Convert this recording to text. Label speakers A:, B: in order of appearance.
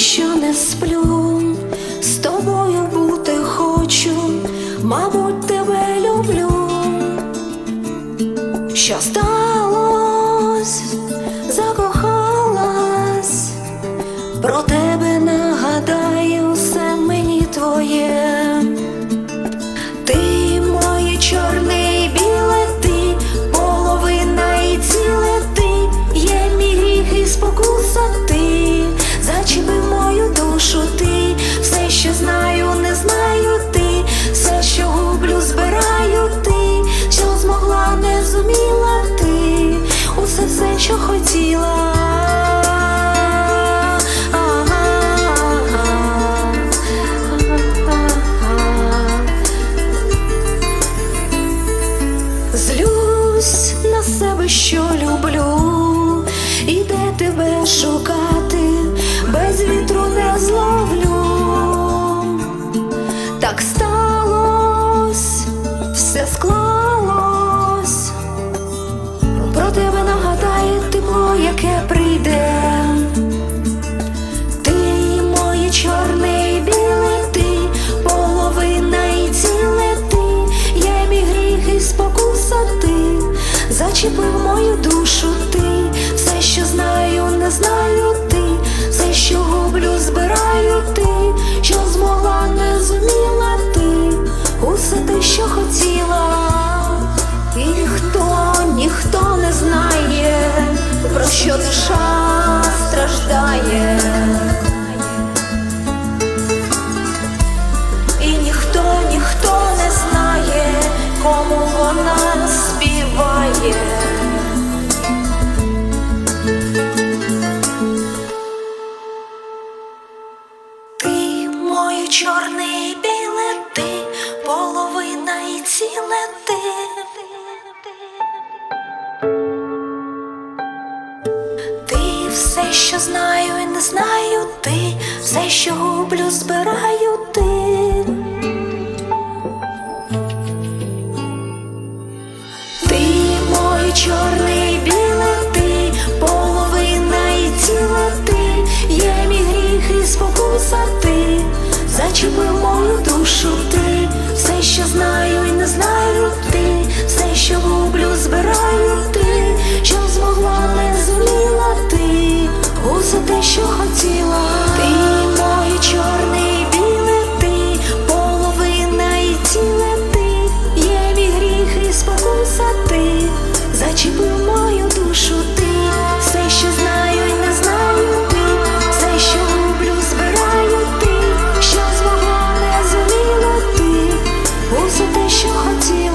A: що не сплю, з тобою бути хочу, мабуть, тебе люблю, що сталось. Злюсь на себе, що люблю, і де тебе шукати, без вітру не зловлю. Так сталось, все склалось, зачепив мою душу ти, все, що знаю, не знаю ти, все, що гублю, збираю ти, що змогла, не зуміла ти, усе те, що хотіла, і ніхто, ніхто не знає, про що душа страждає. І ніхто, ніхто не знає, кому вона половина і ціле ти. Все, що знаю і не знаю, ти все, що гублю, збираю ти. Ти моє чорне і біле, ти половина і ціла ти, є мій гріх і спокуса ти, зачепив мою душу ти, ще знаю і не знаю. till